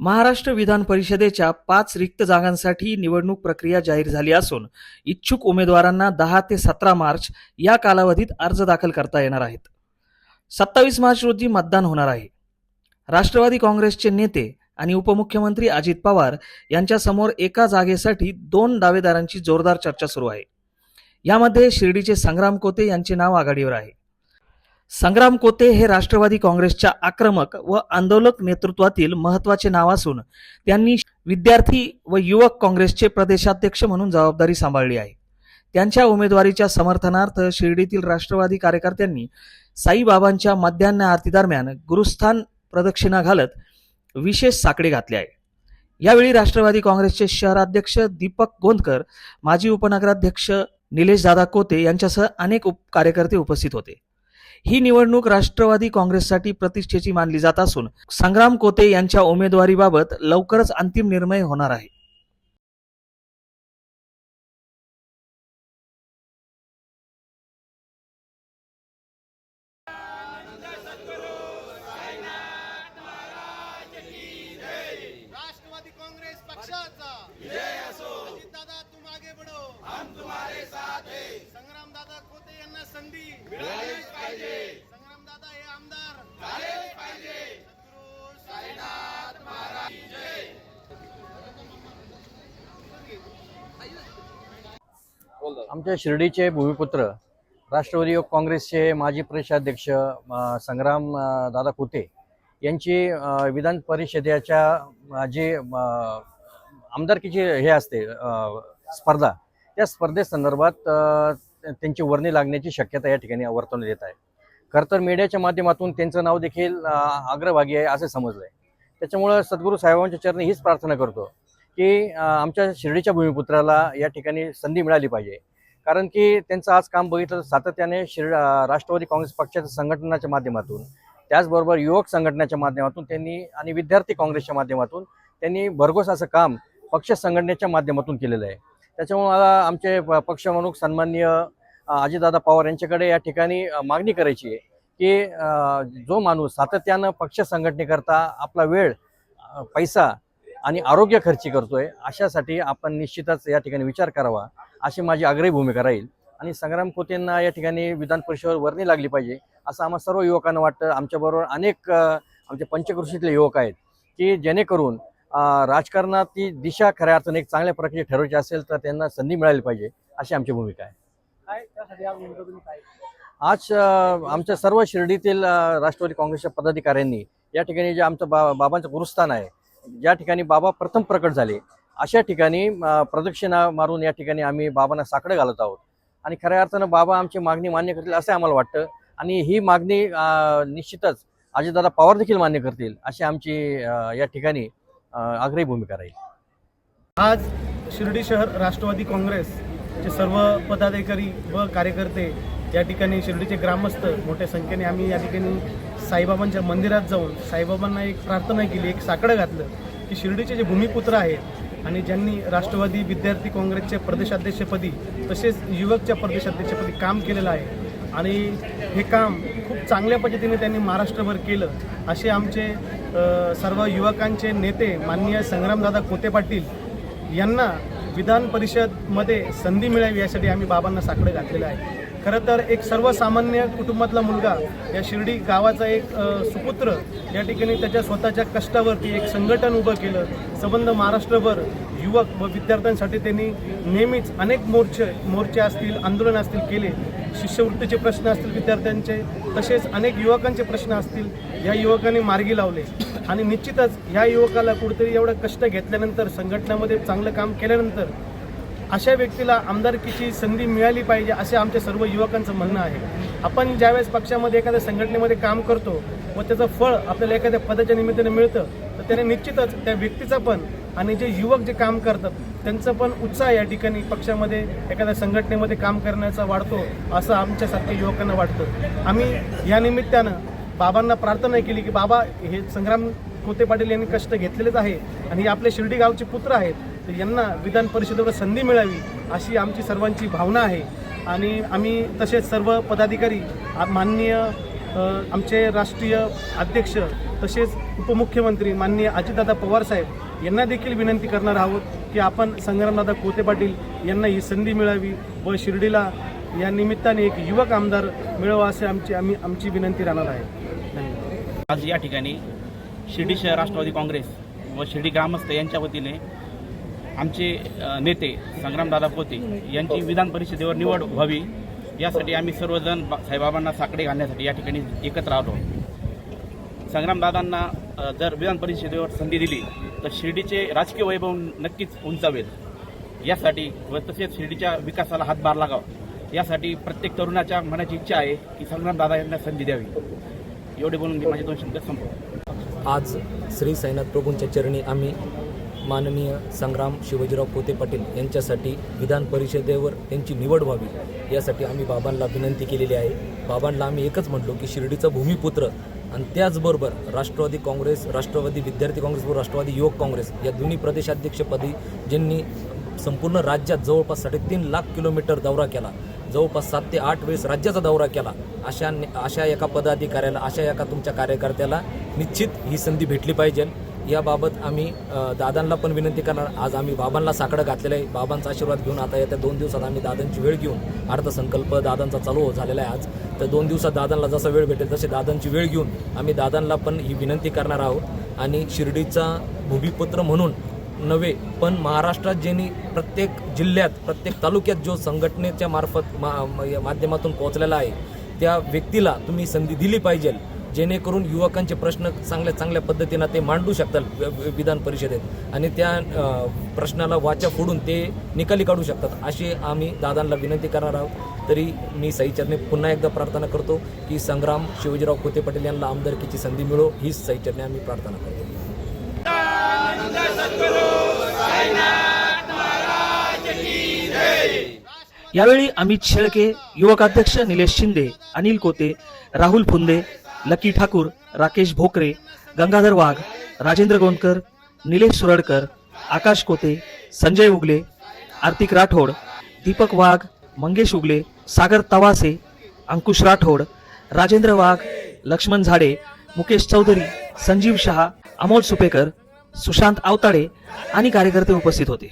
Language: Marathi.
महाराष्ट्र विधान परिषदेच्या पाच रिक्त जागांसाठी निवडणूक प्रक्रिया जाहीर झाली असून इच्छुक उमेदवारांना दहा ते सतरा मार्च या कालावधीत अर्ज दाखल करता येणार आहेत. सत्तावीस मार्च रोजी मतदान होणार आहे. राष्ट्रवादी काँग्रेसचे नेते आणि उपमुख्यमंत्री अजित पवार यांच्यासमोर एका जागेसाठी दोन दावेदारांची जोरदार चर्चा सुरू आहे. यामध्ये शिर्डीचे संग्राम कोते यांचे नाव आघाडीवर आहे. संग्राम कोते हे राष्ट्रवादी काँग्रेसच्या आक्रमक व आंदोलक नेतृत्वातील महत्त्वाचे नाव असून त्यांनी विद्यार्थी व युवक काँग्रेसचे प्रदेशाध्यक्ष म्हणून जबाबदारी सांभाळली आहे. त्यांच्या उमेदवारीच्या समर्थनार्थ शिर्डीतील राष्ट्रवादी कार्यकर्त्यांनी साईबाबांच्या मध्यान्ह आरतीदरम्यान गुरुस्थान प्रदक्षिणा घालत विशेष साकडे घातले आहे. यावेळी राष्ट्रवादी काँग्रेसचे शहराध्यक्ष दीपक गोंदकर माजी उपनगराध्यक्ष निलेश दादा कोते यांच्यासह अनेक उप कार्यकर्ते उपस्थित होते. ही निवडणूक राष्ट्रवादी काँग्रेससाठी प्रतिष्ठेची मानली जात असून संग्राम कोते यांच्या उमेदवारीबाबत लवकरच अंतिम निर्णय होणार आहे. आमच्या शिर्डीचे भूमिपुत्र राष्ट्रवादी काँग्रेसचे माजी प्रदेशाध्यक्ष संग्राम दादा कुते यांची विधान परिषदेच्या जे आमदारकीची हे असते स्पर्धा. त्या स्पर्धेसंदर्भात त्यांची वर्णी लागण्याची शक्यता या ठिकाणी वर्तवण्यात येत आहे. खरं तर मीडियाच्या माध्यमातून त्यांचं नाव देखील अग्रभागी आहे असं समजलं आहे त्याच्यामुळं सद्गुरू साहेबांच्या चरणी हीच प्रार्थना करतो की आमच्या शिर्डीच्या भूमिपुत्राला या ठिकाणी संधी मिळाली पाहिजे. कारण की त्यांचं आज काम बघितलं तर सातत्याने शिर राष्ट्रवादी काँग्रेस पक्षाच्या संघटनाच्या माध्यमातून त्याचबरोबर युवक संघटनेच्या माध्यमातून त्यांनी आणि विद्यार्थी काँग्रेसच्या माध्यमातून त्यांनी भरघोस असं काम पक्ष संघटनेच्या माध्यमातून केलेलं आहे. त्याच्यामुळे मला आमचे प- पक्षप्रमुख सन्माननीय अजितदादा पवार यांच्याकडे या ठिकाणी मागणी करायची आहे की जो माणूस सातत्यानं पक्ष संघटनेकरता आपला वेळ पैसा आणि आरोग्य खर्ची करतोय अशासाठी आपण निश्चितच या ठिकाणी विचार करावा. अशी माझी आग्रही भूमिका राहील. आणि संग्राम खोतेंना या ठिकाणी विधान परिषदेवर वर्णी लागली पाहिजे असं आम्हा सर्व युवकांना वाटतं. आमच्याबरोबर अनेक आमचे पंचकृषीतले युवक आहेत की जेणेकरून राजकारणात ती दिशा खऱ्या अर्थाने एक चांगल्या प्रकारे ठरवायची असेल तर त्यांना संधी मिळाली पाहिजे अशी आमची भूमिका आहे. आज आमच्या सर्व शिर्डीतील राष्ट्रवादी काँग्रेसच्या पदाधिकाऱ्यांनी या ठिकाणी जे आमचं बा बाबांचं गुरुस्थान आहे ज्या ठिकाणी बाबा प्रथम प्रकट झाले अशा ठिकाणी प्रदक्षिणा मारून या ठिकाणी आम्ही बाबांना साकडं घालत आहोत. आणि खऱ्या अर्थानं बाबा आमची मागणी मान्य करतील असं आम्हाला वाटतं. आणि ही मागणी निश्चितच अजितदादा पवार देखील मान्य करतील अशी आमची या ठिकाणी आग्रही भूमिका राहील. आज शिर्डी शहर राष्ट्रवादी काँग्रेसचे सर्व पदाधिकारी व कार्यकर्ते या ठिकाणी शिर्डीचे ग्रामस्थ मोठ्या संख्येने आम्ही या ठिकाणी साईबाबांच्या मंदिरात जाऊन साईबाबांना एक प्रार्थना केली एक साकडं घातलं की शिर्डीचे जे भूमिपुत्र आहेत आणि ज्यांनी राष्ट्रवादी विद्यार्थी काँग्रेसच्या प्रदेशाध्यक्षपदी तसेच युवकच्या प्रदेशाध्यक्षपदी काम केलेलं आहे आणि हे काम खूप चांगल्या पद्धतीने त्यांनी महाराष्ट्रभर केलं असे आमचे सर्व युवकांचे नेते माननीय संग्रामदादा कोते पाटील यांना विधान परिषदमध्ये संधी मिळावी यासाठी आम्ही बाबांना साकडं घातलेलं आहे. खरं तर एक सर्वसामान्य कुटुंबातला मुलगा या शिर्डी गावाचा एक सुपुत्र या ठिकाणी त्याच्या स्वतःच्या कष्टावरती एक संघटन उभं केलं. संबंध महाराष्ट्रभर युवक व विद्यार्थ्यांसाठी त्यांनी नेहमीच अनेक मोर्चे मोर्चे असतील आंदोलन असतील केले. शिष्यवृत्तीचे प्रश्न असतील विद्यार्थ्यांचे तसेच अनेक युवकांचे प्रश्न असतील या युवकांनी मार्गी लावले. आणि निश्चितच ह्या युवकाला कुठेतरी एवढं कष्ट घेतल्यानंतर संघटनामध्ये चांगलं काम केल्यानंतर अशा व्यक्तीला आमदारकीची संधी मिळाली पाहिजे असे आमच्या सर्व युवकांचं म्हणणं आहे. आपण ज्यावेळेस पक्षामध्ये एखाद्या संघटनेमध्ये काम करतो व त्याचं फळ आपल्याला एखाद्या पदाच्या निमित्ताने मिळतं तर त्याने निश्चितच त्या व्यक्तीचा पण आणि जे युवक जे काम करतात त्यांचं पण उत्साह या ठिकाणी पक्षामध्ये एखाद्या संघटनेमध्ये काम करण्याचा वाढतो असं आमच्यासारख्या युवकांना वाटतं. आम्ही या निमित्तानं बाबांना प्रार्थना केली की बाबा हे संग्राम कोते पाटील यांनी कष्ट घेतलेलेच आहे आणि हे आपले शिर्डी गावचे पुत्र आहेत. तर यांना विधान परिषदेवर संधी मिळावी अशी आमची सर्वांची भावना आहे. आणि आम्ही तसेच सर्व पदाधिकारी माननीय आमचे राष्ट्रीय अध्यक्ष तसेच उपमुख्यमंत्री माननीय अजितदादा पवार साहेब यांना देखील विनंती करणार आहोत की आपण संग्रामदादा कोते पाटील यांना ही संधी मिळावी व शिर्डीला या निमित्ताने एक युवक आमदार मिळवा असे आमची आम्ही आमची विनंती राहणार आहे. धन्यवाद. आज या ठिकाणी शिर्डी शहर राष्ट्रवादी काँग्रेस व शिर्डी ग्रामस्थ यांच्या वतीने आमचे नेते संग्रामदादा पोते यांची विधान परिषदेवर निवड व्हावी यासाठी आम्ही सर्वजण साईबाबांना साकडे घालण्यासाठी या ठिकाणी एकत्र आलो. संग्रामदादांना जर विधान परिषदेवर संधी दिली तर शिर्डीचे राजकीय वैभव नक्कीच उंचावेल. यासाठी व तसेच शिर्डीच्या विकासाला हातभार लागावा. यासाठी प्रत्येक तरुणाच्या मनाची इच्छा आहे की संग्रामदादा यांना संधी द्यावी. एवढे बोलून माझे दोन शब्द संपव आज श्री साईनाथ प्रभूंच्या चरणी आम्ही माननीय संग्राम शिवाजीराव पोते पाटील यांच्यासाठी विधान परिषदेवर त्यांची निवड व्हावी यासाठी आम्ही बाबांना विनंती केलेली आहे. बाबांना आम्ही एकच म्हटलो की शिर्डीचा भूमिपुत्र आणि त्याचबरोबर राष्ट्रवादी काँग्रेस राष्ट्रवादी विद्यार्थी काँग्रेस व राष्ट्रवादी युवक काँग्रेस या दोन्ही प्रदेशाध्यक्षपदी ज्यांनी संपूर्ण राज्यात जवळपास साडेतीन लाख किलोमीटर दौरा केला जवळपास सात ते आठ वेळेस राज्याचा दौरा केला अशा अशा एका पदाधिकाऱ्याला अशा एका तुमच्या कार्यकर्त्याला निश्चित ही संधी भेटली पाहिजे. याबाबत आम्ही दादांना पण विनंती करणार. आज आम्ही बाबांना साकडं घातलेलं आहे. बाबांचा आशीर्वाद घेऊन आता येत्या दोन दिवसात आम्ही दादांची वेळ घेऊन अर्थसंकल्प दादांचा चालू झालेला आहे आज. तर दोन दिवसात दादांना जसा वेळ भेटेल तसे दादांची वेळ घेऊन आम्ही दादांना पण ही विनंती करणार आहोत. आणि शिर्डीचा भूमिपुत्र म्हणून नव्हे पण महाराष्ट्रात ज्यांनी प्रत्येक जिल्ह्यात प्रत्येक तालुक्यात जो संघटनेच्या मार्फत मा माध्यमातून पोहोचलेला आहे त्या व्यक्तीला तुम्ही संधी दिली पाहिजे. जेणेकरून युवकांचे प्रश्न चांगल्या चांगल्या पद्धतीनं ते मांडू शकतात विधान परिषदेत. आणि त्या प्रश्नाला वाचा फोडून ते निकाली काढू शकतात. अशी आम्ही दादांना विनंती करणार आहोत. तरी मी सहीचरणे पुन्हा एकदा प्रार्थना करतो की संग्राम शिवाजीराव कोते पाटील यांना आमदारकीची संधी मिळो हीच सहीचरणे आम्ही प्रार्थना करतो. यावेळी अमित शेळके युवकाध्यक्ष निलेश शिंदे अनिल कोते राहुल फुंदे लकी ठाकूर राकेश भोकरे गंगाधर वाघ राजेंद्र गोंदकर निलेश सुरडकर आकाश कोते संजय उगले आर्तिक राठोड दीपक वाघ मंगेश उगले सागर तवासे अंकुश राठोड राजेंद्र वाघ लक्ष्मण झाडे मुकेश चौधरी संजीव शहा अमोल सुपेकर सुशांत आवताडे आणि कार्यकर्ते उपस्थित होते.